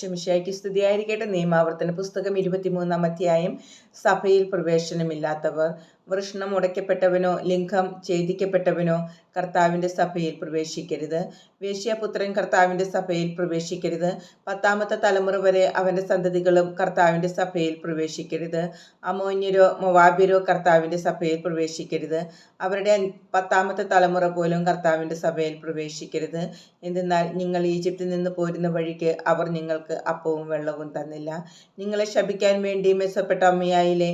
ശമിഷായ്ക്ക് സ്തുതിയായിരിക്കട്ടെ. നിയമാവർത്തന പുസ്തകം ഇരുപത്തിമൂന്നാം അധ്യായം. സഭയിൽ പ്രവേശനമില്ലാത്തവർ വൃഷ്ണം ഉടയ്ക്കപ്പെട്ടവനോ ലിംഗം ഛേദിക്കപ്പെട്ടവനോ കർത്താവിന്റെ സഭയിൽ പ്രവേശിക്കരുത്. വേശ്യാപുത്രൻ കർത്താവിന്റെ സഭയിൽ പ്രവേശിക്കരുത്. പത്താമത്തെ തലമുറ വരെ അവന്റെ സന്തതികളും കർത്താവിന്റെ സഭയിൽ പ്രവേശിക്കരുത്. അമോന്യരോ മൊവാബിരോ കർത്താവിന്റെ സഭയിൽ പ്രവേശിക്കരുത്. അവരുടെ പത്താമത്തെ തലമുറ പോലും കർത്താവിന്റെ സഭയിൽ പ്രവേശിക്കരുത്. എന്തെന്നാൽ നിങ്ങൾ ഈജിപ്തിൽ നിന്ന് പോരുന്ന വഴിക്ക് അവർ നിങ്ങൾക്ക് അപ്പവും വെള്ളവും തന്നില്ല. നിങ്ങളെ ശപിക്കാൻ വേണ്ടി മെസ്സപ്പെട്ടമ്മയായിലെ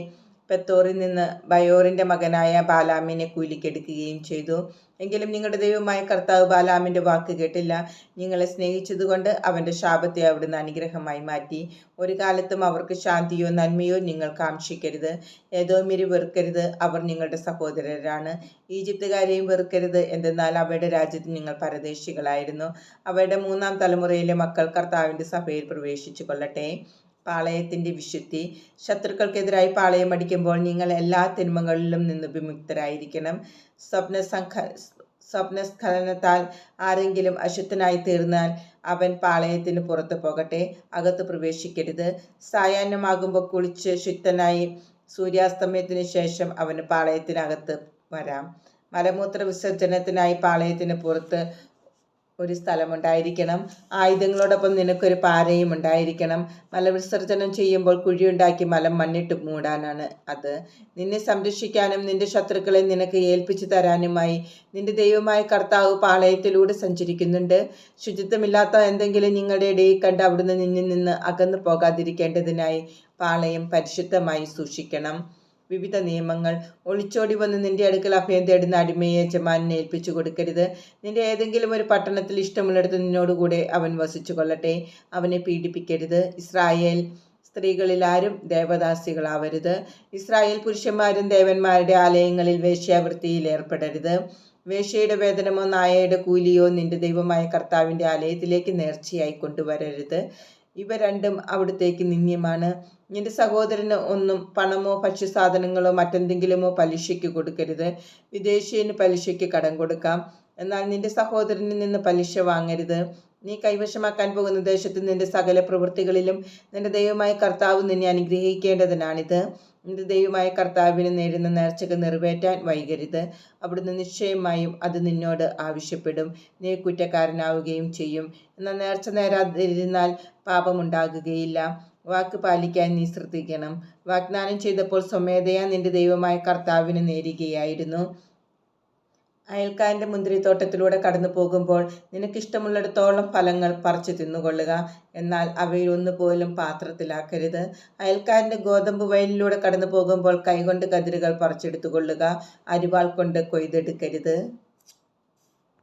പെത്തോറിൽ നിന്ന് ബയോറിന്റെ മകനായ ബാലാമിനെ കൂലിക്കെടുക്കുകയും ചെയ്തു. എങ്കിലും നിങ്ങളുടെ ദൈവമായ കർത്താവ് ബാലാമിന്റെ വാക്ക് കേട്ടില്ല. നിങ്ങളെ സ്നേഹിച്ചതുകൊണ്ട് അവന്റെ ശാപത്തെ അവിടുന്ന് അനുഗ്രഹമായി മാറ്റി. ഒരു കാലത്തും അവർക്ക് ശാന്തിയോ നന്മയോ നിങ്ങൾ കാക്ഷിക്കരുത്. ഏതോമിരി വെറുക്കരുത്. അവർ നിങ്ങളുടെ സഹോദരരാണ്. ഈജിപ്തുകാരെയും വെറുക്കരുത്. എന്തെന്നാൽ അവരുടെ രാജ്യത്ത് നിങ്ങൾ പരദേശികളായിരുന്നു. അവരുടെ മൂന്നാം തലമുറയിലെ മക്കൾ കർത്താവിന്റെ സഭയിൽ പ്രവേശിച്ചു കൊള്ളട്ടെ. പാളയത്തിന്റെ വിശുദ്ധി. ശത്രുക്കൾക്കെതിരായി പാളയം അടിക്കുമ്പോൾ നിങ്ങൾ എല്ലാ തിന്മകളിലും നിന്ന് വിമുക്തരായിരിക്കണം. സ്വപ്ന സംഘ സ്വപ്നസ്ഖലനത്താൽ ആരെങ്കിലും അശുദ്ധനായി തീർന്നാൽ അവൻ പാളയത്തിന് പുറത്തു പോകട്ടെ അകത്ത് പ്രവേശിക്കരുത്. സായാഹ്നമാകുമ്പോൾ കുളിച്ച് ശുദ്ധനായി സൂര്യാസ്തമയത്തിന് ശേഷം അവന് പാളയത്തിനകത്ത് വരാം. മലമൂത്ര വിസർജനത്തിനായി പാളയത്തിന് പുറത്ത് ഒരു സ്ഥലമുണ്ടായിരിക്കണം. ആയുധങ്ങളോടൊപ്പം നിനക്കൊരു പാരയും ഉണ്ടായിരിക്കണം. മലവിസർജനം ചെയ്യുമ്പോൾ കുഴിയുണ്ടാക്കി മലം മണ്ണിട്ട് മൂടാനാണ് അത്. നിന്നെ സംരക്ഷിക്കാനും നിന്റെ ശത്രുക്കളെ നിനക്ക് ഏൽപ്പിച്ചു തരാനുമായി നിന്റെ ദൈവമായ കർത്താവ് പാളയത്തിലൂടെ സഞ്ചരിക്കുന്നുണ്ട്. ശുചിത്വമില്ലാത്ത എന്തെങ്കിലും നിങ്ങളുടെ ഇടയിൽ കണ്ട് അവിടുന്ന് നിന്നിൽ നിന്ന് അകന്നു പോകാതിരിക്കേണ്ടതിനായി പാളയം പരിശുദ്ധമായി സൂക്ഷിക്കണം. വിവിധ നിയമങ്ങൾ. ഒളിച്ചോടി വന്ന് നിന്റെ അടുക്കൽ അഭയം തേടുന്ന അടിമയെ യജമാനെ ഏൽപ്പിച്ചു കൊടുക്കരുത്. നിന്റെ ഏതെങ്കിലും ഒരു പട്ടണത്തിൽ ഇഷ്ടമുള്ളിടത്ത് നിന്നോടുകൂടെ അവൻ വസിച്ചു കൊള്ളട്ടെ. അവനെ പീഡിപ്പിക്കരുത്. ഇസ്രായേൽ സ്ത്രീകളിൽ ആരും ദേവദാസികളാവരുത്. ഇസ്രായേൽ പുരുഷന്മാരും ദേവന്മാരുടെ ആലയങ്ങളിൽ വേശ്യാവൃത്തിയിൽ ഏർപ്പെടരുത്. വേശ്യയുടെ വേതനമോ നായയുടെ കൂലിയോ നിന്റെ ദൈവമായ കർത്താവിന്റെ ആലയത്തിലേക്ക് നേർച്ചയായി കൊണ്ടുവരരുത്. ഇവ രണ്ടും അവിടത്തേക്ക് നിന്ദ്യമാണ്. നിന്റെ സഹോദരന് ഒന്നും പണമോ ഭക്ഷ്യസാധനങ്ങളോ മറ്റെന്തെങ്കിലുമോ പലിശയ്ക്ക് കൊടുക്കരുത്. വിദേശീയന് പലിശയ്ക്ക് കടം കൊടുക്കാം. എന്നാൽ നിന്റെ സഹോദരനിൽ നിന്ന് പലിശ വാങ്ങരുത്. നീ കൈവശമാക്കാൻ പോകുന്ന ദേശത്ത് നിന്റെ സകല പ്രവൃത്തികളിലും നിന്റെ ദൈവമായ കർത്താവ് നിന്നെ അനുഗ്രഹിക്കേണ്ടതിനാണിത്. നിന്റെ ദൈവമായ കർത്താവിന് നേരുന്ന നേർച്ചകൾ നിറവേറ്റാൻ വൈകരുത്. അവിടുന്ന് നിശ്ചയമായും അത് നിന്നോട് ആവശ്യപ്പെടും. നീ കുറ്റക്കാരനാവുകയും ചെയ്യും. എന്നാൽ നേർച്ച നേരാതിരുന്നാൽ പാപമുണ്ടാകുകയില്ല. വാക്ക് പാലിക്കാൻ നീ ശ്രദ്ധിക്കണം. വാഗ്ദാനം ചെയ്തപ്പോൾ സ്വമേധയാ നിന്റെ ദൈവമായ കർത്താവിന് നേരുകയായിരുന്നു. അയൽക്കാരന്റെ മുന്തിരിത്തോട്ടത്തിലൂടെ കടന്നു പോകുമ്പോൾ നിനക്കിഷ്ടമുള്ളിടത്തോളം ഫലങ്ങൾ പറിച്ചു തിന്നുകൊള്ളുക. എന്നാൽ അവയിൽ ഒന്നുപോലും പാത്രത്തിലാക്കരുത്. അയൽക്കാരന്റെ ഗോതമ്പ് വയലിലൂടെ കടന്നു പോകുമ്പോൾ കൈകൊണ്ട് കതിരുകൾ പറിച്ചെടുത്തുകൊള്ളുക. അരിവാൾ കൊണ്ട് കൊയ്തെടുക്കരുത്.